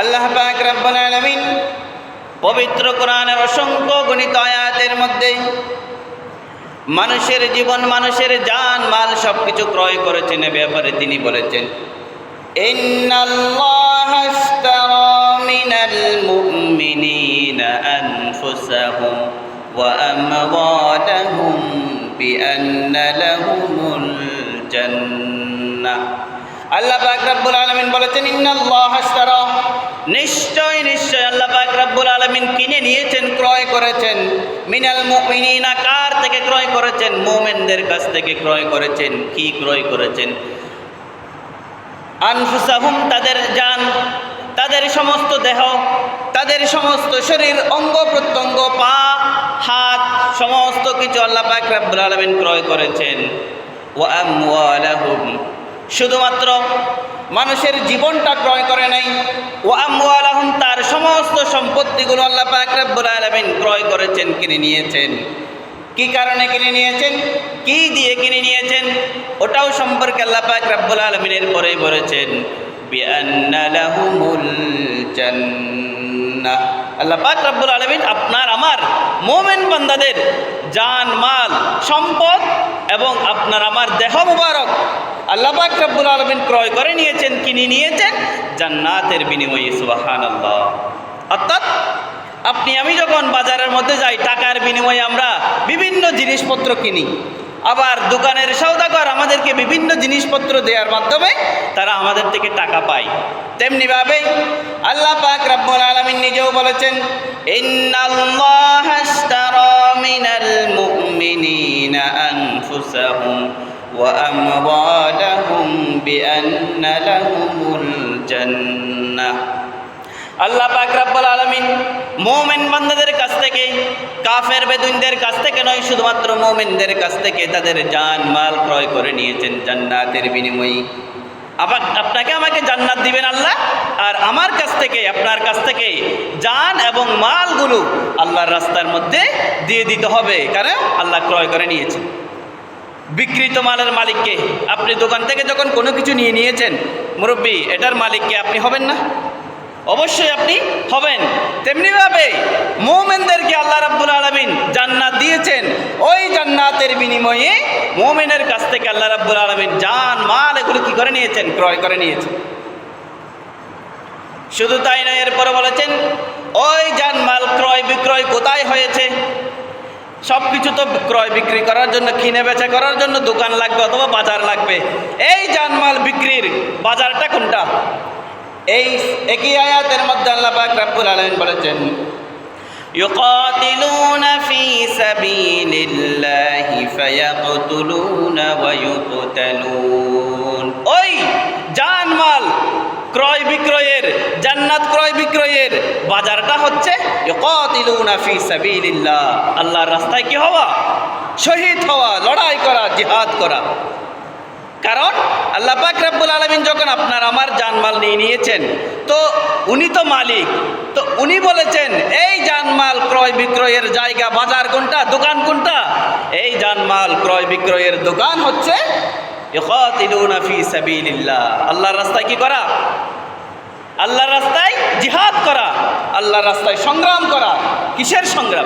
আল্লাহ পাক রব্বুল আলামিন পবিত্র কোরআনের অসংখ্য গণিত আয়াতের মধ্যে মানুষের জীবন, মানুষের জান, মাল সব কিছু ক্রয় করেছেন, এ ব্যাপারে তিনি বলেছেন। আমওয়ালাহুম বিআন্না লাহুমুল জান্নাহ। আল্লাহ পাক রব্বুল আলামিন বলেছেন, ইন্নাল্লাহ আশতারা নিশ্চয় নিশ্চয় আল্লাহ পাক রব্বুল আলামিন কিনে নিয়েছেন, ক্রয় করেছেন। মিনাল মুমিনিনা, কার থেকে ক্রয় করেছেন? মুমিনদের কাছ থেকে ক্রয় করেছেন। কি ক্রয় করেছেন? আনফুসাহুম, তাদের জান, তাদের সমস্ত দেহ, তাদের সমস্ত শরীর, অঙ্গ, প্রত্যঙ্গ, পা, হাত, সমস্ত কিছু আল্লাহ পাক রব্বুল আলামিন ক্রয় করেছেন। ওয়া শুধুমাত্র মানুষের জীবনটা ক্রয় করে নাই। ও আমওয়ালাহুম, তার সমস্ত সম্পত্তিগুলো আল্লাহ পাক রব্বুল আলামিন ক্রয় করেছেন, কিনে নিয়েছেন। কি কারণে কিনে নিয়েছেন? কি দিয়ে কিনে নিয়েছেন? ওটাও সম্পর্কে আল্লাহ পাক রব্বুল আলামিনের পরেই বলেছেন আল্লাহ পাক রব্বুল আলামিন আপনার, আমার মোমেন বান্দাদের জান, মাল, সম্পদ এবং আপনার, আমার দেহ মুবারক আল্লাহ পাক রব্বুল আলামিন ক্রয় করে নিয়েছেন, কিনে নিয়েছেন, জান্নাতের বিনিময়ে, সুবহানাল্লাহ। অর্থাৎ, আপনি, আমি যখন বাজারের মধ্যে যাই, টাকার বিনিময়ে আমরা বিভিন্ন জিনিসপত্র কিনি। আবার দোকানের সৌদাগর আমাদেরকে বিভিন্ন জিনিসপত্র দেওয়ার মাধ্যমে তারা আমাদের থেকে টাকা পায়। তেমনিভাবে আল্লাহ পাক রব্বুল আলামিন নিজেও বলেছেন, ইন্নাল্লাহ মিনাল মুমিনিনা আনফুসাহুম। আমওয়ালাহুম বিআন্না লাহুমুল জান্নাহ আল্লাহ পাক রাব্বুল আলামিন মুমিন বান্দাদের কাছ থেকে, কাফের বেদুইনদের কাছ থেকে নয়, শুধুমাত্র মুমিনদের কাছ থেকে তাদের জান, মাল ক্রয় করে নিয়েছেন জান্নাতের বিনিময়ে। আবার আপনাকে আমাকে জান্নাত দিবেন আল্লাহ? আর আমার কাছ থেকে, আপনার কাছ থেকে জান এবং মালগুলো আল্লাহর রাস্তার মধ্যে দিয়ে দিতে হবে, কারণ আল্লাহ ক্রয় করে নিয়েছেন। বিকৃত মালের মালিককে। আপনি দোকান থেকে যখন কোনো কিছু নিয়ে নিয়েছেন, মুরব্বী, এটার মালিককে আপনি হবেন না? অবশ্যই আপনি হবেন। তেমনিভাবে মোমেনদেরকে আল্লাহ রাব্বুল আলমিন জান্নাত দিয়েছেন। ওই জান্নাতের বিনিময়ে মোমেনের কাছ থেকে আল্লাহ রাব্বুল আলমিন জান, মাল এগুলো কি করে নিয়েছেন? ক্রয় করে নিয়েছেন। শুধু তাই নয় এরপরে বলেছেন, ওই জান, মাল ক্রয় বিক্রয় কোথায় হয়েছে? সব কিছু তো ক্রয় বিক্রি করার জন্য কিনে বেচা করার জন্য দোকান লাগবে অথবা বাজার লাগবে এই জানমাল বিক্রির বাজারটা কোনটা এই একই আয়াতের মধ্যে আল্লাহ পাক রাব্বুল আলামিন বলেছেন يقاتلون في سبيل الله فيقتلون ويقتلون ওই জানমাল ক্রয় বিক্রয়ের, জান্নাত ক্রয় বিক্রয়ের বাজারটা হচ্ছে আল্লাহর রাস্তায় কি হওয়া? শহীদ হওয়া, লড়াই করা, জিহাদ করা। কারণ আল্লাহ পাক রাব্বুল আলামিন যখন আপনার, আমার জানমাল নিয়ে নিয়েছেন, তো উনি তো মালিক, তো উনি বলেছেন, এই জানমাল ক্রয় বিক্রয়ের জায়গা, বাজার কোনটা, দোকান কোনটা? এই জানমাল ক্রয় বিক্রয়ের দোকান হচ্ছে ইউকাতিলুনা ফি সাবিলিল্লাহ। আল্লাহর রাস্তায় কি করা? আল্লাহর রাস্তায় জিহাদ করা। আল্লাহর রাস্তায় সংগ্রাম করা। কিসের সংগ্রাম?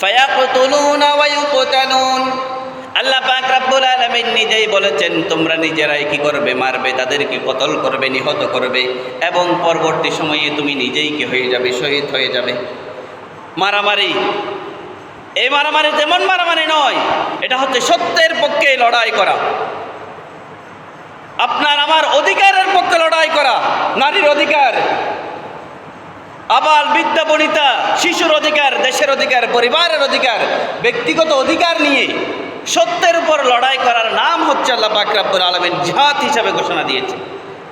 ফায়াকতুলুনা ওয়া ইউকতালুন। আল্লাহ পাক রাব্বুল আলামিন নিজেই বলেছেন, তোমরা নিজেরাই কি করবে? মারবে, তাদেরকে কতল করবে, নিহত করবে এবং পরবর্তী সময়ে তুমি নিজেই কি হয়ে যাবে? শহীদ হয়ে যাবে। মারামারি। এই মারামারি তেমন মারামারি নয়, এটা হচ্ছে সত্যের পক্ষে লড়াই করা। আপনার আমার অধিকারের পক্ষে লড়াই করা, নারীর অধিকার আবার বিদ্যা বনিতা, শিশুর অধিকার, দেশের অধিকার, পরিবারের অধিকার, ব্যক্তিগত অধিকার নিয়ে সত্যের উপর লড়াই করার নাম হচ্ছে আল্লাহ বাকরাব্বুল আলমের জিহাদ হিসাবে ঘোষণা দিয়েছে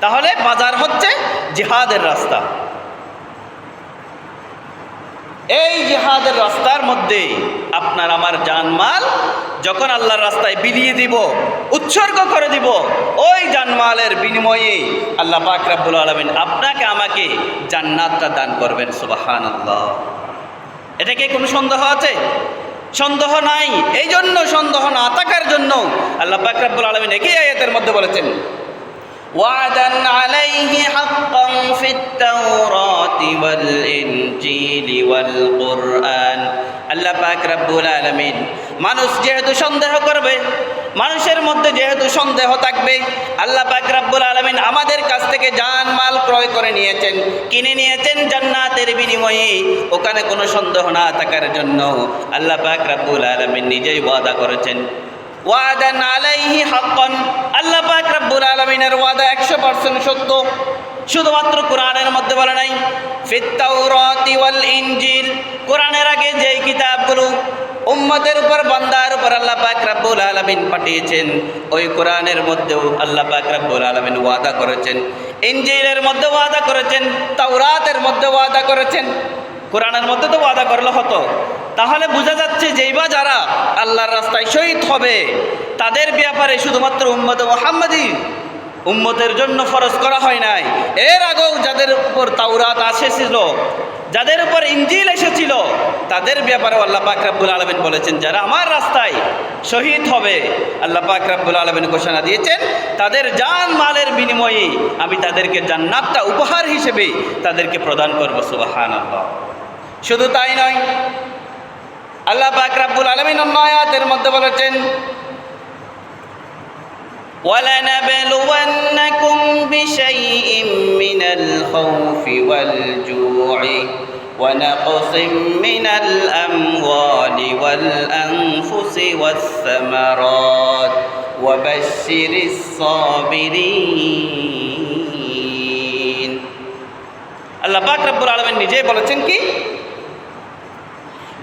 তাহলে বাজার হচ্ছে জিহাদের রাস্তা। এই জিহাদের রাস্তার মধ্যে আপনার আমার জানমাল যখন আল্লাহর রাস্তায় বিলিয়ে দিব, উৎসর্গ করে দিব, ওই জানমালের বিনিময়ে আল্লাহ পাক রাব্বুল আলমিন আপনাকে, আমাকে জান্নাতটা দান করবেন সুবাহান আল্লাহ এটা কি কোনো সন্দেহ আছে? সন্দেহ নাই। এই জন্য সন্দেহ না থাকার জন্য আল্লাহ পাক রাব্বুল আলমিন একই আয়াতের মধ্যে বলেছেন ওয়াদান আলাইহি হাক্কান ফিত والإنجيل والقرآن আল্লাহ পাক রব্বুল আলামিন মানুষ যেহেতু সন্দেহ করবে মানুষের মধ্যে যেহেতু সন্দেহ থাকবে আল্লাহ পাক রব্বুল আলামিন আমাদের কাছ থেকে জান মাল ক্রয় করে নিয়েছেন কিনে নিয়েছেন জান্নাতের বিনিময়ে ওখানে কোনো সন্দেহ না থাকার জন্য আল্লাহ পাক রব্বুল আলামিন নিজেই ওয়াদা করেছেন ওয়াদান আলাইহি হাক্কান। আল্লাহ পাক রব্বুল আলামিনের ওয়াদা 100% সত্য। শুধুমাত্র কোরআনের মধ্যে বলে নাই। ফিত তাওরাতি ওয়াল ইনজিল। কোরআনের আগে যে কিতাবগুলো উম্মতের উপর, বান্দার উপর আল্লাহ পাক রব্বুল আলামিন পাঠিয়েছেন, ওই কোরআনের মধ্যেও আল্লাহ পাক রব্বুল আলামিন ওয়াদা করেছেন। ইনজিলের মধ্যে ওয়াদা করেছেন, তাওরাতের মধ্যে ওয়াদা করেছেন। কোরআনের মধ্যে তো ওয়াদা করলে হতো। তাহলে বোঝা যাচ্ছে যেই বা যারা আল্লাহর রাস্তায় শহীদ হবে, তাদের ব্যাপারে শুধুমাত্র উম্মদ মোহাম্মদী উম্মতের জন্য ফরজ করা হয় নাই। এর আগেও যাদের উপর তাওরাত এসেছিল যাদের উপর ইঞ্জিল এসেছিল, তাদের ব্যাপারে আল্লাহ পাক রাব্বুল আলমিন বলেছেন, যারা আমার রাস্তায় শহীদ হবে, আল্লাহ পাক রাব্বুল আলমিন ঘোষণা দিয়েছেন, তাদের জান মালের বিনিময়ে আমি তাদেরকে জান্নাতটা উপহার হিসেবে তাদেরকে প্রদান করব সুবাহান আল্লাহ শুধু তাই নয় আল্লাহ পাক রাব্বুল আলমিন অন্য আয়াতের মধ্যে বলেছেন ولنبلونكم بشيء من الخوف والجوع ونقص من الأموال والأنفس والثمرات وبشر الصابرين আল্লাহ পাক রব্বুল আলমিন নিজেই বলেছেন কি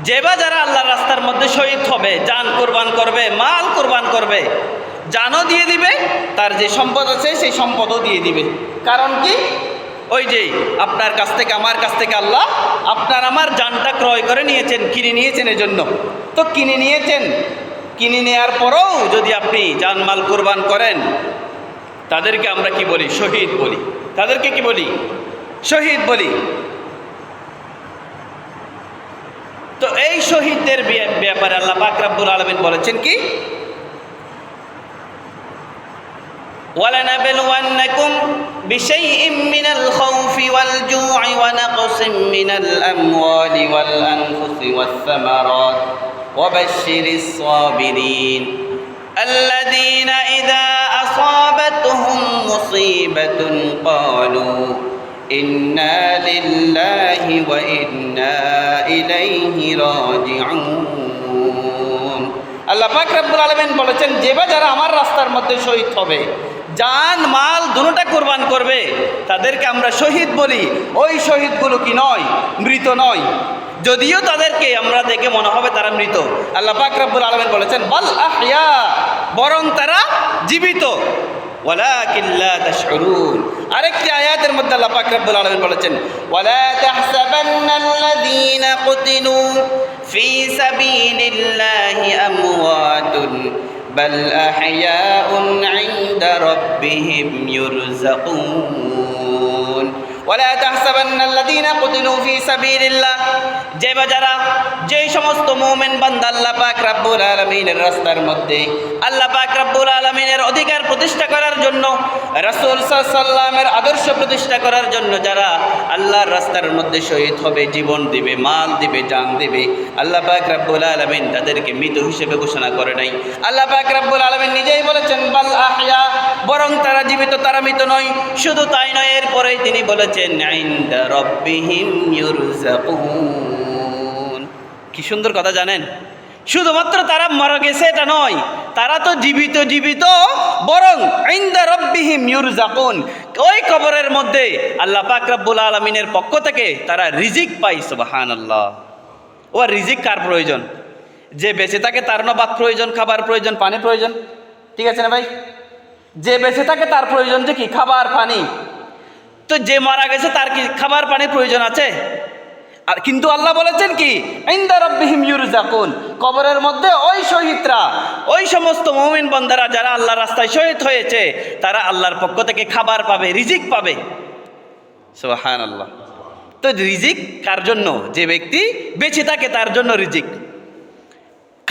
যে বা যারা আল্লাহর রাস্তার মধ্যে শহীদ হবে, জান কোরবান করবে, মাল কোরবান করবে, জানও দিয়ে দিবে, তার যে সম্পদ আছে সেই সম্পদও দিয়ে দিবে। কারণ কি? ওই যে আপনার কাছ থেকে, আমার কাছ থেকে আল্লাহ আপনার আমার জানটা ক্রয় করে নিয়েছেন, কিনে নিয়েছেন এজন্য। তো কিনে নিয়েছেন, কিনে নেওয়ার পরেও যদি আপনি জানমাল কোরবান করেন, তাদেরকে আমরা কি বলি? শহীদ বলি। তাদেরকে কি বলি? শহীদ বলি। তো এই শহীদদের ব্যাপ- ব্যাপারে আল্লাহ পাক রাব্বুল আলমিন বলেছেন কি ولنبلونكم بشيء من الخوف والجوع ونقص من الأموال والأنفس والثمرات وبشر الصابرين الذين إذا أصابتهم مصيبة قالوا إنا لله وإنا إليه راجعون আল্লাহ পাক রব্বুল আলমিন বলেছেন যে বা যারা আমার রাস্তার মধ্যে শহীদ হবে জান মাল দুটোটা কোরবান করবে তাদেরকে আমরা শহীদ বলি ওই শহীদগুলো কি নয় মৃত নয় যদিও তাদেরকে আমরা দেখে মনে হবে তারা মৃত আল্লাহ পাক রব্বুল আলমিন বলেছেন বল আহিয়া বরং তারা জীবিত ওয়ালাকিন লা তাশউরুন। আরেকটি আয়াতের মধ্যে আল্লাহ পাক রব্বুল আলামিন বলেছেন, ওয়ালা তাহসাবান্নাল্লাযীনা কুতিলু ফি সাবিলিল্লাহি আমওয়াতুন, বাল আহইয়াউন ইনদা রাব্বিহিম ইউরযাকুন ওয়ালা তাহসাবান্নাল্লাযীনা কুতিলু ফি সাবিলিল্লাহ যে যারা যেই সমস্ত মুমিন বান্দা আল্লাহ পাক রাব্বুল আলামিনের রাস্তার মধ্যে, আল্লাহ পাক রাব্বুল আলামিনের অধিকার প্রতিষ্ঠা করার জন্য, রাসূল সাল্লামের আদর্শ প্রতিষ্ঠা করার জন্য যারা আল্লাহর রাস্তার মধ্যে শহীদ হবে, জীবন দিবে, মাল দিবে, জান দিবে, আল্লাহ পাক রাব্বুল আলামিন তাদেরকে মৃত হিসেবে ঘোষণা করে নাই। আল্লাহ পাক রাব্বুল আলামিন নিজেই বলেছেন, বাল আহয়া, বরং তারা জীবিত, তারা মৃত নয়। শুধু তাই নয়, এরপরেই তিনি বলেছেন, ইনদা রাব্বিহিম ইউরযাকুন। কি সুন্দর কথা জানেন? শুধুমাত্র তারা মারা গেছে, এটা নয়। তারা তো জীবিত জীবিত, বরং ইন্দা রব্বিহিম ইউরজাকুন ওই কবরের মধ্যে আল্লাহ পাক রব্বুল আলমিনের পক্ষ থেকে তারা রিজিক পাই সুবহানাল্লাহ। ও রিজিক কার প্রয়োজন? যে বেঁচে থাকে তার না বাদ প্রয়োজন, খাবার প্রয়োজন, পানি প্রয়োজন। ঠিক আছে না ভাই? যে বেঁচে থাকে তার প্রয়োজন যে কি? খাবার, পানি। তো যে মারা গেছে তার কি খাবার পানির প্রয়োজন আছে? আর কিন্তু আল্লাহ বলেছেন কি? ইন্দা রব্বিহিম ইউরজাকুন। কবরের মধ্যে ওই শহীদরা, ওই সমস্ত মৌমিন বন্দারা যারা আল্লাহর রাস্তায় শহীদ হয়েছে, তারা আল্লাহর পক্ষ থেকে খাবার পাবে, রিজিক পাবে। সোহান আল্লাহ তো রিজিক কার জন্য? যে ব্যক্তি বেঁচে থাকে তার জন্য রিজিক।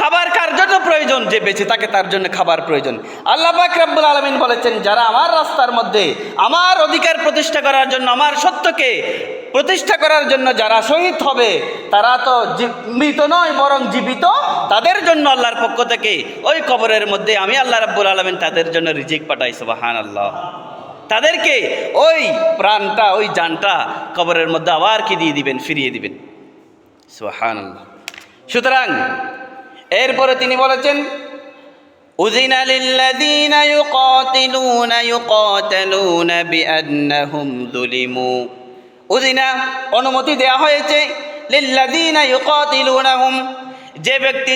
খাবার কার জন্য প্রয়োজন? যে বেঁচে থাকে তার জন্য খাবার প্রয়োজন। আল্লাহ পাক রাব্বুল আলামিন বলেছেন, যারা আমার রাস্তার মধ্যে আমার অধিকার প্রতিষ্ঠা করার জন্য, আমার সত্যকে প্রতিষ্ঠা করার জন্য যারা শহীদ হবে, তারা তো মৃত নয়, বরং জীবিত। তাদের জন্য আল্লাহর পক্ষ থেকে ওই কবরের মধ্যে আমি আল্লাহ রাব্বুল আলমিন তাদের জন্য রিজিক পাঠাই সুবাহান আল্লাহ তাদেরকে ওই প্রাণটা, ওই জানটা কবরের মধ্যে আবার কি দিয়ে দিবেন? ফিরিয়ে দিবেন। সুবাহান আল্লাহ সুতরাং এরপরে তিনি বলেছেন أذن للذين يقاتلون يقاتلون بأنهم ظلموا أذن অনুমতি দেয়া হয়েছে লিল্লাযীনা ইউকাতিলুনাহুম যে ব্যক্তি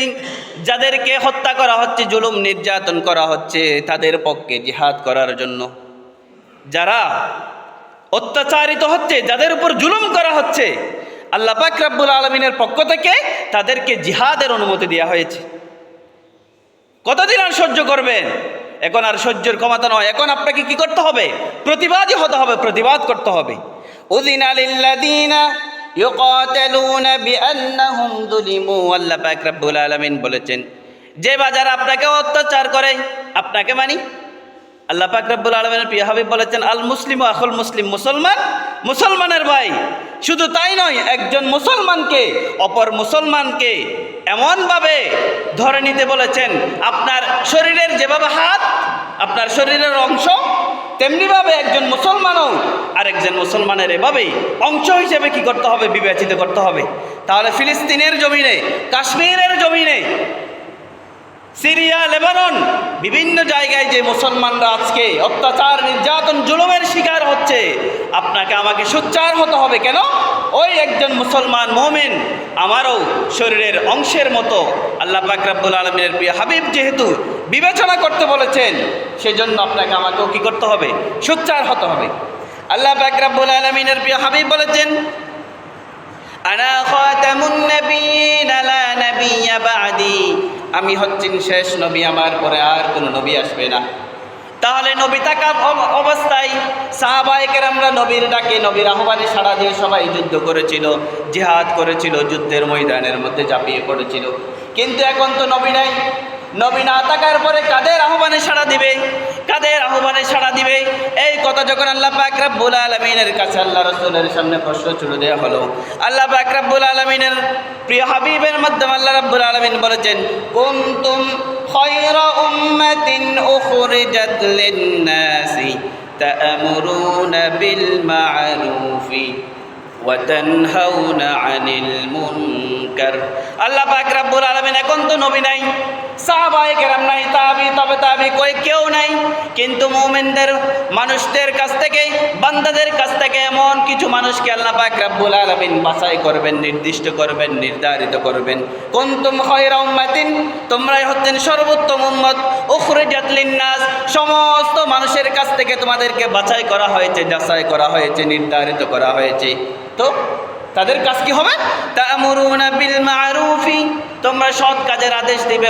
যাদেরকে হত্যা করা হচ্ছে জুলুম নির্যাতন করা হচ্ছে তাদের পক্ষে জিহাদ করার জন্য যারা অত্যাচারিত হচ্ছে যাদের উপর জুলুম করা হচ্ছে আল্লাহ পাক রাব্বুল আলমিনের পক্ষ থেকে তাদেরকে জিহাদের অনুমতি দেওয়া হয়েছে। কতদিন আর সহ্য করবেন? এখন আর সহ্যের ক্ষমতা নয়। এখন আপনাকে কি করতে হবে? প্রতিবাদী হতে হবে, প্রতিবাদ করতে হবে। উদিন আলিল্লাদিনা রব্বুল আলামিন বলেছেন, যে বাজার আপনাকে অত্যাচার করে, আপনাকে মানি আল্লাহ পাক রব্বুল আলমের প্রিয় হাবিব বলেছেন, আল মুসলিম আখুল মুসলিম মুসলমান, মুসলমানের ভাই। শুধু তাই নয়, একজন মুসলমানকে, অপর মুসলমানকে এমনভাবে ধরে নিতে বলেছেন, আপনার শরীরের যেভাবে হাত, আপনার শরীরের অংশ, তেমনিভাবে একজন মুসলমানও আরেকজন মুসলমানের এভাবেই অংশ হিসেবে কি করতে হবে? বিবেচিত করতে হবে। তাহলে ফিলিস্তিনের জমিনে, কাশ্মীরের জমিনে সিরিয়া, লেবানন, বিভিন্ন জায়গায় যে মুসলমানরা আজকে অত্যাচার, নির্যাতন, জুলুমের শিকার হচ্ছে, আপনাকে আমাকে সোচ্চার হতে হবে কেন? ওই একজন মুসলমান মোমেন আমারও শরীরের অংশের মতো আল্লাহ পাক রাব্বুল আলমিনের প্রিয় হাবিব যেহেতু বিবেচনা করতে বলেছেন, সেজন্য আপনাকে আমাকেও কি করতে হবে? সোচ্চার হতে হবে। আল্লাহ পাক রাব্বুল আলমিনের প্রিয় হাবিব বলেছেন, আনা খাতামুন নাবিয়িন লা নাবিয়্যা বা'দি। আমি হচ্ছেন শেষ নবী, আমার পরে আর কোনো নবী আসবে না। তাহলে নবী থাকা অব- অবস্থায় সাহাবাহিকের আমরা নবীর ডাকে নবীর আহ্বানে সারা দিয়ে সবাই যুদ্ধ করেছিল, জিহাদ করেছিল, যুদ্ধের ময়দানের মধ্যে ঝাঁপিয়ে পড়েছিল। কিন্তু এখন তো নবী নাই। নবী না থাকার পরে কাদের আহ্বানে সাড়া দিবে? কাদের আহ্বানে সাড়া দিবে? এই কথা যখন আল্লাহ পাক রাব্বুল আলামিনের কাছে আল্লাহ রসুলের সামনে প্রশ্ন ছুড়ে দেওয়া হলো, আল্লাহ পাক রাব্বুল আলামিনের প্রিয় হাবিবের মাধ্যমে আল্লাহ রাব্বুল আলামিন বলেছেন, কুনতুম খায়রা উম্মাতিন উখরিজাত লিন-নাসি, তা'মুরুনা বিল ওয়াতানহাউনা আনিল মুনকার আল্লাহ পাক রব্বুল আলামিন এখন তো নবী নাই, সাহাবায়ে কেরাম নাই তবে তাবি কই কেউ নাই, কিন্তু মুমিনদের, মানুষদের কাছ থেকে, বান্দাদের কাছ থেকে এমন কিছু মানুষকে আল্লাহ পাক রব্বুল আলামিন বাছাই করবেন, নির্দিষ্ট করবেন, নির্ধারিত করবেন। কুনতুম খায়রা উম্মাতিন, তোমরাই হচ্ছেন সর্বোত্তম উম্মত। উখরিজাত লিন-নাস, সমস্ত মানুষের কাছ থেকে তোমাদেরকে বাছাই করা হয়েছে, যাচাই করা হয়েছে, নির্ধারিত করা হয়েছে। তো তাদের কাজ কি হবে? তোমরা সৎ কাজের আদেশ দিবে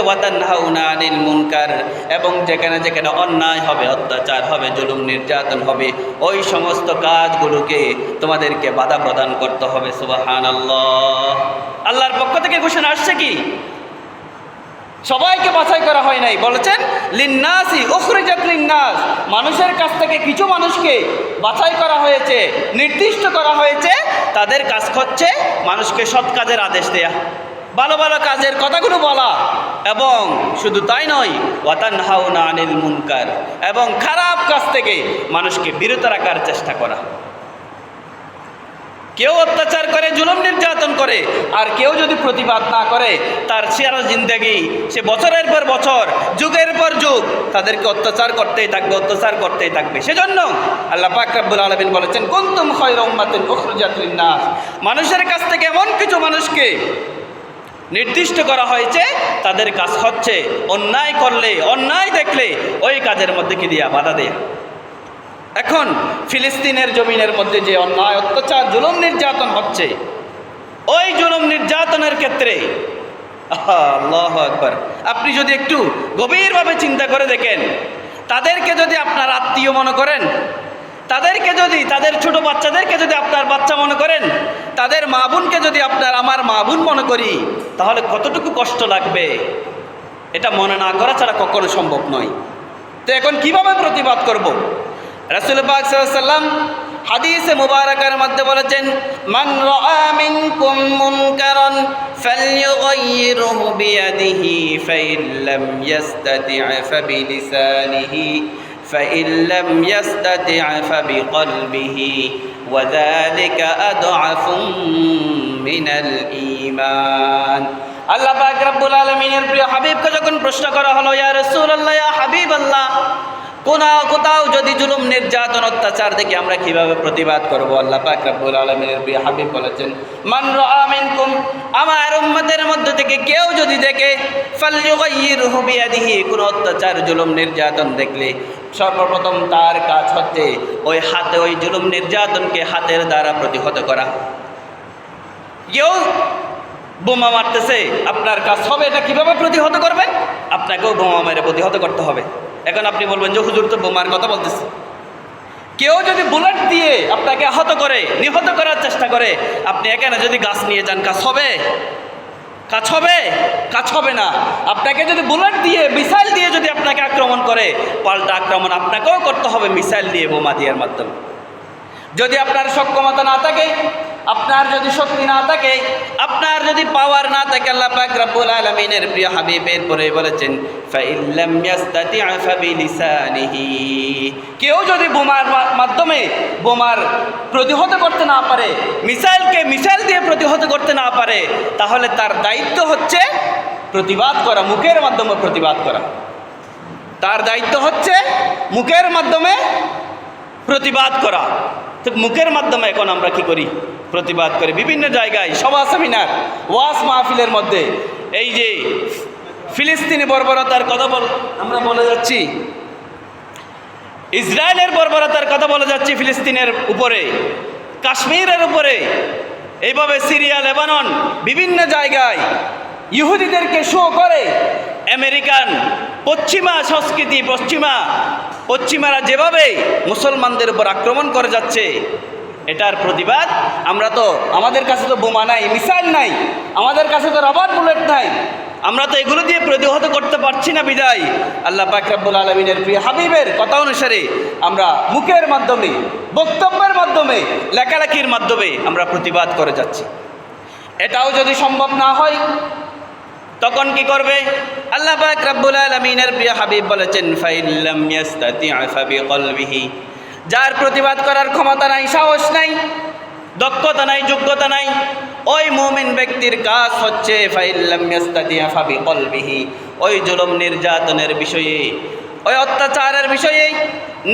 মুনকার। এবং যেখানে যেখানে অন্যায় হবে, অত্যাচার হবে, জুলুম নির্যাতন হবে, ওই সমস্ত কাজগুলোকে তোমাদেরকে বাধা প্রদান করতে হবে, সুবহানাল্লাহ। আল্লাহর পক্ষ থেকে ঘোষণা আসছে কি? সবাইকে বাছাই করা হয় নাই। বলেছেন, লিন্নাসি উখরিজাত লিন্নাস। মানুষের কাছ থেকে কিছু মানুষকে বাছাই করা হয়েছে, নির্দিষ্ট করা হয়েছে। তাদের কাজ হচ্ছে মানুষকে সৎ কাজের আদেশ দেয়া। ভালো ভালো কাজের কথাগুলো বলা। এবং শুধু তাই নয় ওয়াতান হাউনা আনিল মুনকার। এবং খারাপ কাজ থেকে মানুষকে বিরত রাখার চেষ্টা করা। কেউ অত্যাচার করে, জুলুম নির্যাতন করে, আর কেউ যদি প্রতিবাদ না করে, তার সারা জিন্দগি, সে বছরের পর বছর, যুগের পর যুগ, তাদেরকে অত্যাচার করতেই থাকবে, অত্যাচার করতেই থাকবে। সেজন্য আল্লাহ পাক রাব্বুল আলামিন বলেছেন, কুনতুম খায়রা উম্মাতিন লিন-নাস। মানুষের কাছ থেকে এমন কিছু মানুষকে নির্দিষ্ট করা হয়েছে, তাদের কাজ হচ্ছে অন্যায় করলে, অন্যায় দেখলে, ওই কাজের মধ্যে কি দিয়া বাধা দেয়া? এখন ফিলিস্তিনের জমিনের মধ্যে যে অন্যায়, অত্যাচার, জুলুম নির্যাতন হচ্ছে, ওই জুলুম নির্যাতনের ক্ষেত্রে আল্লাহ আকবার। আপনি যদি একটু গভীরভাবে চিন্তা করে দেখেন, তাদেরকে যদি আপনার আত্মীয় মনে করেন, তাদেরকে যদি, তাদের ছোট বাচ্চাদেরকে যদি আপনার বাচ্চা মনে করেন, তাদের মা বোনকে যদি আপনার আমার মা বোন মনে করি, তাহলে কতটুকু কষ্ট লাগবে? এটা মনে না করা ছাড়া কখনো সম্ভব নয়। তো এখন কীভাবে প্রতিবাদ করব? রাসুল পাক সাল্লাম হাদিসে মুবারাকার মধ্যে বলেছেন মান রাআ মিনকুম মুনকারান ফালইউগাইয়িরহু বিয়াদিহি ফাইন লাম ইয়াস্তাতি' ফাবিলিসানিহি فإن لم يستطع فبقلبه وذلك أضعف من الإيمان আল্লাহ পাক রব্বুল আলমিনের প্রিয় হাবিবকে যখন প্রশ্ন করা হলো ইয়া রাসূলুল্লাহ ইয়া হাবিব আল্লাহ কোথাও কোথাও যদি জুলুম, নির্যাতন, অত্যাচার দেখে আমরা কীভাবে প্রতিবাদ করব? আল্লাহ পাক রব্বুল আলমিনের হাবিব বলেছেন, মান মিনকুম আমার উম্মতের মধ্যে থেকে কেউ যদি দেখে ফালইউগাইয়িরহু বিয়াদিহি কোনো অত্যাচার, জুলুম, নির্যাতন দেখলে, সর্বপ্রথম তার কাজ হচ্ছে ওই হাতে, ওই জুলুম, নির্যাতনকে হাতের দ্বারা প্রতিহত করা। কেউ বোমা মারতেছে, আপনার কাজ হবে, এটা কীভাবে প্রতিহত করবেন? আপনাকেও বোমা মেরে প্রতিহত করতে হবে। এখন আপনি বলবেন যে, হুজুর তো বোমার কথা বলতেছে। কেউ যদি বুলেট দিয়ে আপনাকে আহত করে, নিহত করার চেষ্টা করে, আপনি এখানে যদি গাছ নিয়ে যান, কাজ হবে? কাজ হবে? কাজ হবে না। আপনাকে যদি বুলেট দিয়ে, মিসাইল দিয়ে যদি আপনাকে আক্রমণ করে, পাল্টা আক্রমণ আপনাকেও করতে হবে, মিসাইল দিয়ে বোমা দেওয়ার মাধ্যমে। যদি আপনার সক্ষমতা না থাকে আপনার যদি শক্তি না থাকে, আপনার যদি পাওয়ার না থাকে, আল্লাহ পাক রব্বুল আলামিনের প্রিয় হাবিব এরপরে বলেছেন ফাইল্লাম ইয়াস্তাতি ফাবিলিসানিহি। কেউ যদি বোমার মাধ্যমে বোমার প্রতিহত করতে না পারে, মিসাইলকে মিসাইল দিয়ে প্রতিহত করতে না পারে, তাহলে তার দায়িত্ব হচ্ছে প্রতিবাদ করা, মুখের মাধ্যমে প্রতিবাদ করা। তার দায়িত্ব হচ্ছে মুখের মাধ্যমে প্রতিবাদ করা। তো মুখের মাধ্যমে এখন আমরা কি করি? প্রতিবাদ করে। বিভিন্ন জায়গায় সভা সেমিনার ওয়াস মাহফিলের মধ্যে। এই যে ফিলিস্তিনি বর্বরতার কথা বল, আমরা বলে যাচ্ছি। ইসরায়েলের বর্বরতার কথা বলে যাচ্ছি ফিলিস্তিনের উপরে। কাশ্মীরের উপরে। এইভাবে সিরিয়া, লেবানন, বিভিন্ন জায়গায় ইহুদিদেরকে শো করে। আমেরিকান পশ্চিমা সংস্কৃতি, পশ্চিমা, পশ্চিমারা যেভাবে মুসলমানদের উপর আক্রমণ করে যাচ্ছে এটার প্রতিবাদ। আমরা তো, আমাদের কাছে তো বোমা নাই, মিসাইল নাই, আমাদের কাছে তো রবার বুলেট নাই। আমরা তো এগুলো দিয়ে প্রতিহত করতে পারছি না বিদায়। আল্লাহ পাক রব্বুল আলমিনের প্রিয় হাবিবের কথা অনুসারে আমরা মুখের মাধ্যমে, বক্তব্যের মাধ্যমে, লেখালেখির মাধ্যমে আমরা প্রতিবাদ করে যাচ্ছি। এটাও যদি সম্ভব না হয়, তখন কি করবে? আল্লাহ পাক রব্বুল আলামিনের প্রিয় হাবিব বলেছেন ফাইল্লাম ইয়াস্তাতি যার প্রতিবাদ করার ক্ষমতা নাই, সাহস নাই, দক্ষতা নাই, যোগ্যতা নাই, ওই মুমিন ব্যক্তির কাজ হচ্ছে ওই জুলম নির্যাতনের বিষয়ে, ওই অত্যাচারের বিষয়ে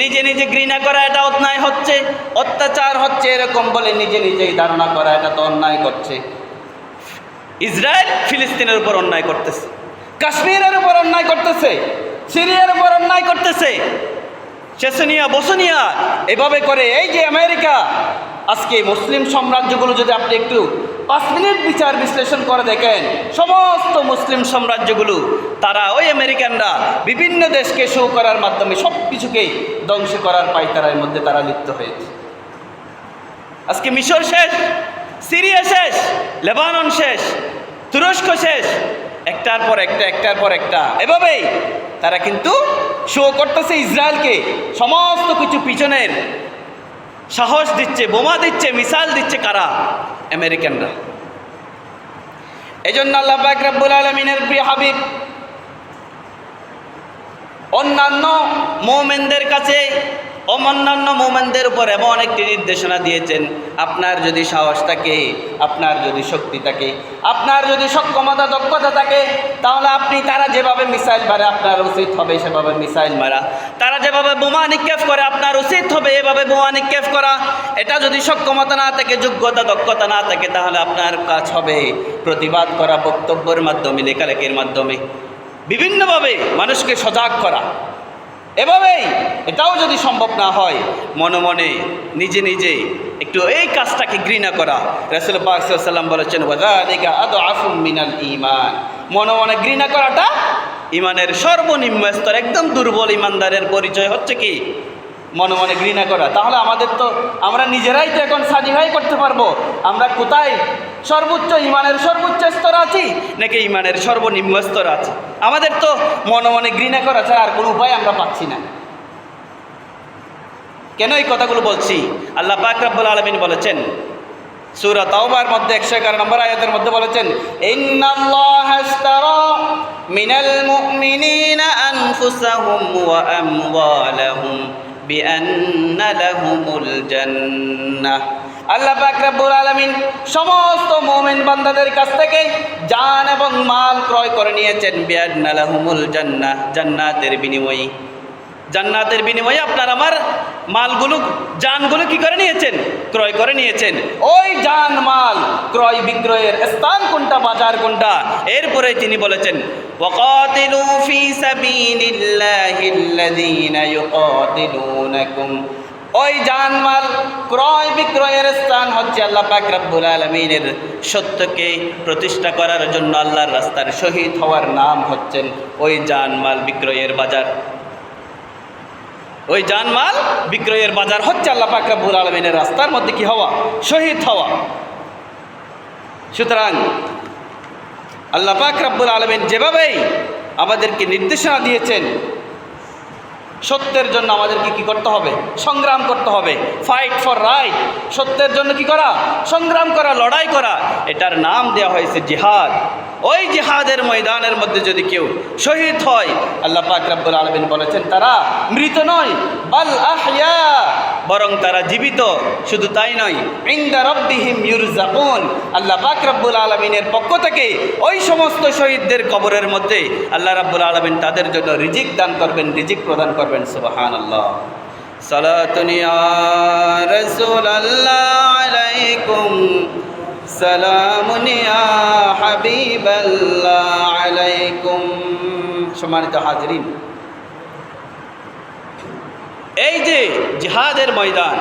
নিজে নিজে ঘৃণা করা এটা অন্যায় হচ্ছে, অত্যাচার হচ্ছে এরকম বলে নিজে নিজেই ধারণা করা এটা তো অন্যায় করছে। ইসরায়েল ফিলিস্তিনের উপর অন্যায় করতেছে, কাশ্মীরের উপর অন্যায় করতেছে, সিরিয়ার উপর অন্যায় করতেছে চেসনিয়া, বসনিয়া, এভাবে করে। এই যে আমেরিকা, আজকে মুসলিম সাম্রাজ্যগুলো যদি আপনি একটু পাঁচ মিনিট বিচার বিশ্লেষণ করে দেখেন, সমস্ত মুসলিম সাম্রাজ্যগুলো, তারা ওই আমেরিকানরা বিভিন্ন দেশকে শো করার মাধ্যমে সব কিছুকেই ধ্বংস করার পাইতারার মধ্যে তারা লিপ্ত হয়েছে। আজকে মিশর শেষ, সিরিয়া শেষ, লেবানন শেষ, তুরস্ক শেষ একটার পর একটা, একটার পর একটা। এভাবেই তারা কিন্তু শো করতেছে ইসরায়েলকে। সমস্ত কিছু পিছনের সাহস দিচ্ছে, বোমা দিচ্ছে, মিসাইল দিচ্ছে কারা? আমেরিকানরা। এই জন্য আল্লাহ রব্বুল আলমিনের প্রিয় হাবিব, অন্যান্য মোমেনদের কাছে অন্যান্য মোমেনদের উপর এমন একটি নির্দেশনা দিয়েছেন, আপনার যদি সাহস থাকে, আপনার যদি শক্তি থাকে, আপনার যদি সক্ষমতা, দক্ষতা থাকে, তাহলে আপনি তারা যেভাবে মিসাইল মারে, আপনার উচিত হবে সেভাবে মিসাইল মারা। তারা যেভাবে বোমা নিক্ষেপ করে, আপনার উচিত হবে এভাবে বোমা নিক্ষেপ করা। এটা যদি সক্ষমতা না থাকে, যোগ্যতা, দক্ষতা না থাকে, তাহলে আপনার কাজ হবে প্রতিবাদ করা, বক্তব্যের মাধ্যমে, লেখালেখির মাধ্যমে। বিভিন্নভাবে মানুষকে সজাগ করা। এভাবেই এটাও যদি সম্ভব না হয়, মনে মনে নিজে নিজে একটু এই কাজটাকে ঘৃণা করা। রাসুল পাকসাল্লাম বলেছেন আদো মিনাল ইমান মনে মনে ঘৃণা করাটা ইমানের সর্বনিম্ন স্তর, একদম দুর্বল ইমানদারের পরিচয় হচ্ছে কি? মনে মনে ঘৃণা করা। তাহলে আমাদের তো, আমরা নিজেরাই তো এখন সার্টিফাই করতে পারব। আমরা কোথায়? সর্বোচ্চ ইমানের সর্বোচ্চ স্তর আছি, নাকি ইমানের সর্বনিম্ন স্তর আছে? আমাদের তো মনে মনে ঘৃণা করা ছাড়া আর কোনো উপায় আমরা পাচ্ছি না। কেন এই কথাগুলো বলছি? আল্লাহ পাক রব্বুল আলমিন বলেছেন, সূরা তাওবার মধ্যে একশো এগারো নম্বর আয়াতের মধ্যে বলেছেন মিনাল মুমিনিনা আনফুসাহুম ওয়া আমওয়ালাহুম। আল্লাহ পাক আলমিন সমস্ত মোমেন বান্দাদের কাছ থেকে জান এবং মাল ক্রয় করে নিয়েছেন বিআন্না লাহুমুল জান্নাহ, জান্নাতের বিনিময়ে। জান্নাতের বিনিময়ে আপনার আমার মালগুলো জানগুলো কি করে নিয়েছেন ক্রয় করে নিয়েছেন ওই জান মাল ক্রয় বিক্রয়ের স্থান কোনটা বাজার কোনটা এরপরে তিনি বলেছেন وقاتلوا في سبيل الله الذين يقاتلونكم ওই জানমাল ক্রয় বিক্রয়ের স্থান হচ্ছে আল্লাহ পাক রব্বুল আলমিনের সত্যকে প্রতিষ্ঠা করার জন্য আল্লাহর রাস্তার শহীদ হওয়ার নাম হচ্ছেন ওই জানমাল বিক্রয়ের বাজার ওই জানমাল বিক্রয়ের বাজার হচ্ছে আল্লাহ পাক রব্বুল আলমিনের রাস্তার মধ্যে কি হওয়া? শহীদ হওয়া। সুতরাং আল্লাহ পাক রব্বুল আলমিন যেভাবেই আমাদেরকে নির্দেশনা দিয়েছেন, সত্যের জন্য আমাদেরকে কি করতে হবে? সংগ্রাম করতে হবে। ফাইট ফর রাইট সত্যের জন্য কি করা? সংগ্রাম করা, লড়াই করা। এটার নাম দেওয়া হয়েছে জিহাদ। ওই জিহাদের ময়দানের মধ্যে যদি কেউ শহীদ হয়, আল্লাহ পাক রব্বুল আলমিন বলেছেন, তারা মৃত নয়, বাল আহইয়া, বরং তারা জীবিত। শুধু তাই নয়, ইন্দা রব্বিহিম ইউরজাকুন। আল্লাহ পাক রব্বুল আলমিনের পক্ষ থেকে ওই সমস্ত শহীদদের কবরের মধ্যে আল্লাহ রাব্বুল আলমিন তাদের জন্য রিজিক দান করবেন, রিজিক প্রদান করবেন সুবাহান আল্লাহ সালাতুনিয়া রসুল আল্লাহ আলাইকুম। সম্মানিত হাজরিন, এই যে জিহাদের ময়দান,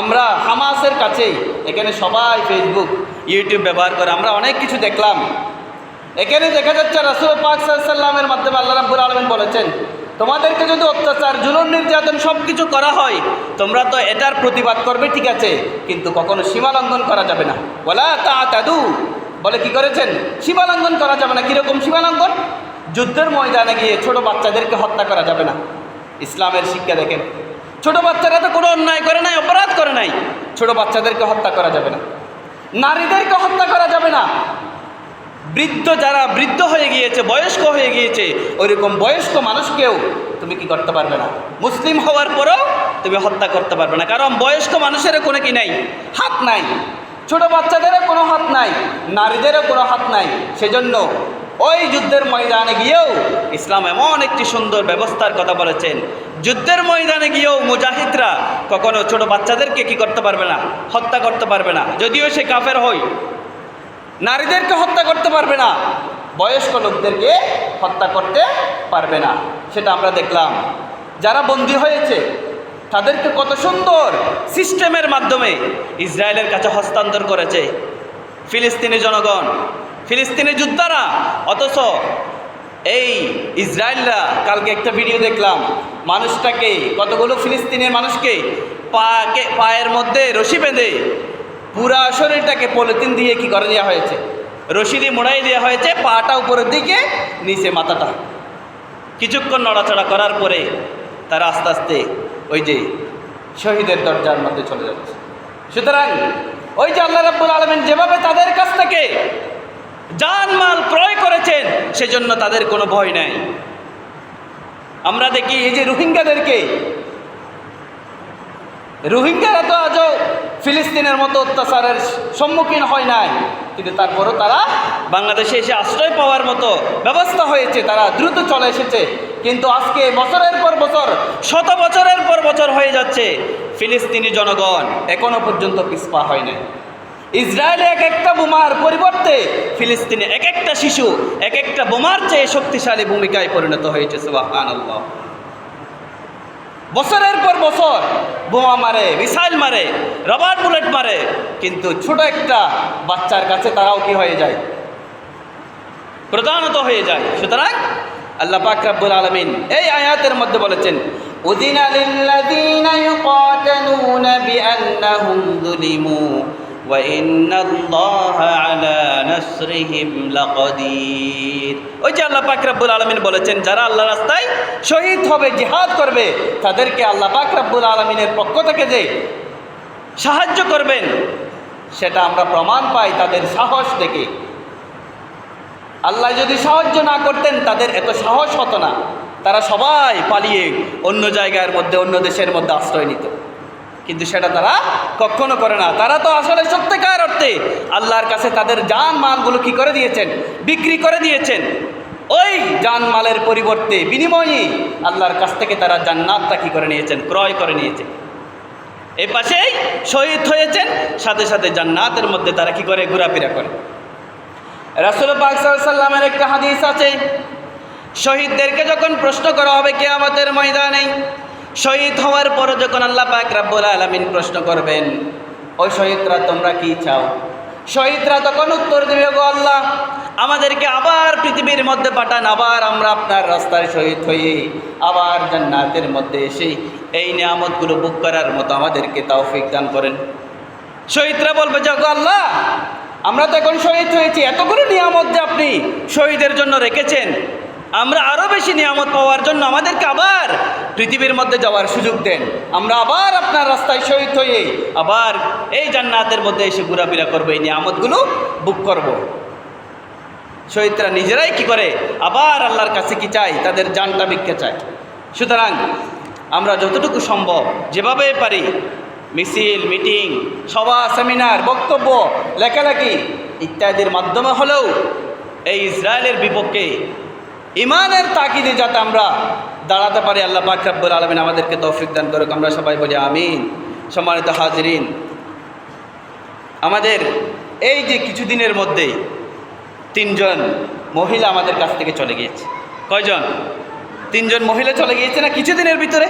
আমরা হামাসের কাছেই, এখানে সবাই ফেসবুক ইউটিউব ব্যবহার করে, আমরা অনেক কিছু দেখলাম। এখানে দেখা যাচ্ছে রাসুল পাক সাল্লামের মাধ্যমে আল্লাহ রাব্বুল আলমিন বলেছেন তোমাদেরকে যদি অত্যাচার, জুলুম, নির্যাতন সব কিছু করা হয়, তোমরা তো এটার প্রতিবাদ করবে, ঠিক আছে, কিন্তু কখনো সীমা লঙ্ঘন করা যাবে না। বলা তা তাদু বলে কি করেছেন? সীমা লঙ্ঘন করা যাবে না। কীরকম সীমা লঙ্ঘন? যুদ্ধের ময়দানে গিয়ে ছোট বাচ্চাদেরকে হত্যা করা যাবে না। ইসলামের শিক্ষা দেখেন। ছোট বাচ্চারা তো কোনো অন্যায় করে নাই, অপরাধ করে নাই। ছোট বাচ্চাদেরকে হত্যা করা যাবে না। নারীদেরকে হত্যা করা যাবে না। বৃদ্ধ যারা বৃদ্ধ হয়ে গিয়েছে, বয়স্ক হয়ে গিয়েছে, ওইরকম বয়স্ক মানুষকেও তুমি কি করতে পারবে না? মুসলিম হওয়ার পরেও তুমি হত্যা করতে পারবে না। কারণ বয়স্ক মানুষের কোনো কি নাই? হাত নাই। ছোট বাচ্চাদেরও কোনো হাত নাই। নারীদেরও কোনো হাত নাই। সেজন্য ওই যুদ্ধের ময়দানে গিয়েও ইসলাম এমন একটি সুন্দর ব্যবস্থার কথা বলেছেন। যুদ্ধের ময়দানে গিয়েও মুজাহিদরা কখনো ছোট বাচ্চাদেরকে কি করতে পারবে না? হত্যা করতে পারবে না। যদিও সে কাফের হয় নারীদেরকে হত্যা করতে পারবে না, বয়স্ক লোকদেরকে হত্যা করতে পারবে না, সেটা আমরা দেখলাম। যারা বন্দী হয়েছে, তাদেরকে কত সুন্দর সিস্টেমের মাধ্যমে ইসরায়েলের কাছে হস্তান্তর করেছে। ফিলিস্তিনি জনগণ, ফিলিস্তিনি যোদ্ধারা, অথচ এই ইসরায়েলরা, কালকে একটা ভিডিও দেখলাম, মানুষটাকে, কতগুলো ফিলিস্তিনের মানুষকে পাকে, পায়ের মধ্যে রশি বেঁধে পুরা শরীরটাকে পলিথিন দিয়ে কি করে দেওয়া হয়েছে? রশিদি মোড়াই দেওয়া হয়েছে, পাটা উপরের দিকে, নিচে মাথাটা। কিছুক্ষণ নড়াচড়া করার পরে তারা আস্তে আস্তে ওই যে শহীদের দরজার মধ্যে চলে যাচ্ছে। সুতরাং ওই যে আল্লাহ রাব্বুল আলমিন যেভাবে তাদের কাছ থেকে জানমাল ক্রয় করেছেন, সেজন্য তাদের কোনো ভয় নাই। আমরা দেখি এই যে রোহিঙ্গাদেরকে রোহিঙ্গারা তো আজও ফিলিস্তিনের মতো অত্যাচারের সম্মুখীন হয় নাই। কিন্তু তারপরও তারা বাংলাদেশে এসে আশ্রয় পাওয়ার মতো ব্যবস্থা হয়েছে, তারা দ্রুত চলে এসেছে। কিন্তু আজকে বছরের পর বছর, শত বছরের পর বছর হয়ে যাচ্ছে ফিলিস্তিনি জনগণ। এখনও পর্যন্ত পিছপা হয় নাই। ইসরায়েলে এক একটা বোমার পরিবর্তে ফিলিস্তিনে এক একটা শিশু, এক একটা বোমার চেয়ে শক্তিশালী ভূমিকায় পরিণত হয়েছে আল্লাহ বছরের বছর বোমা মারে, মিসাইল মারে, রবার বুলেট মারে, কিন্তু ছোট একটা বাচ্চার কাছে তারাও কি হয়ে যায়? প্রধানত হয়ে যায়। সুতরাং আল্লাহ পাক রাব্বুল আলামিন এই আয়াতের মধ্যে বলেছেন উদিনা লিল্লাযীনা ইউকাতালুনা বিআন্নাহুম যুলিমু। وإن الله على نصرهم لقدير ওই যে আল্লাহ পাক রব্বুল আলমিন বলেছেন যারা আল্লাহ রাস্তায় শহীদ হবে জিহাদ করবে তাদেরকে আল্লাহ পাক রব্বুল আলমিনের পক্ষ থেকে যে সাহায্য করবেন সেটা আমরা প্রমাণ পাই তাদের সাহস থেকে আল্লাহ যদি সাহায্য না করতেন তাদের এত সাহস হতো না তারা সবাই পালিয়ে অন্য জায়গার মধ্যে অন্য দেশের মধ্যে আশ্রয় নিত কিন্তু সেটা তারা কখনো করে না। তারা তো আসলে সত্যিকার অর্থে আল্লাহর কাছে তাদের জান মালগুলো কি করে দিয়েছেন? বিক্রি করে দিয়েছেন। ওই জান মালের পরিবর্তে বিনিময়ে আল্লাহর কাছ থেকে তারা জান্নাতটা কি করে নিয়েছেন? ক্রয় করে নিয়েছেন। এই পাশেই শহীদ হয়েছেন, সাথে সাথে জান্নাতের মধ্যে তারা কি করে? ঘোরাফেরা করে। রাসুল পাক সাল্লামের একটা হাদিস আছে, শহীদদেরকে যখন প্রশ্ন করা হবে কেয়ামতের ময়দানে শহীদ হওয়ার পর যখন আল্লাহ পাক রাব্বুল আলামিন প্রশ্ন করবেন ওই শহীদরা, তোমরা কি চাও? শহীদরা তখন উত্তর দেবে গো আল্লাহ, আমাদেরকে আবার পৃথিবীর মধ্যে পাঠান, আবার আমরা আপনার রাস্তায় শহীদ হয়ে আবার জান্নাতের মধ্যে এসে এই নিয়ামতগুলো বুক করার মতো আমাদেরকে তৌফিক দান করেন। শহীদরা বলবে, যে আল্লাহ, আমরা তো এখন শহীদ হয়েছি, এতগুলো নিয়ামত যে আপনি শহীদের জন্য রেখেছেন আমরা আরও বেশি নিয়ামত পাওয়ার জন্য আমাদেরকে আবার পৃথিবীর মধ্যে যাওয়ার সুযোগ দেন। আমরা আবার আপনার রাস্তায় শহীদ হয়ে, আবার এই জান্নাতের মধ্যে এসে ঘোরাফেরা করব, এই নিয়ামতগুলো বুক করব। শহীদরা নিজেরাই কি করে? আবার আল্লাহর কাছে কি চাই তাদের জানটা ভিক্ষা চায়। সুতরাং আমরা যতটুকু সম্ভব যেভাবে পারি, মিছিল, মিটিং, সভা, সেমিনার, বক্তব্য, লেখালেখি ইত্যাদির মাধ্যমে হলেও এই ইসরায়েলের বিপক্ষে ইমানের তাকিদে যাতে আমরা দাঁড়াতে পারি, আল্লাহ পাক রাব্বুল আলমিন আমাদেরকে তৌফিক দান করুক। আমরা সবাই বলি আমিন। সম্মানিত হাজরিন, আমাদের এই যে কিছুদিনের মধ্যেই তিনজন মহিলা আমাদের কাছ থেকে চলে গিয়েছে। কয়জন? তিনজন মহিলা চলে গিয়েছে না কিছুদিনের ভিতরে?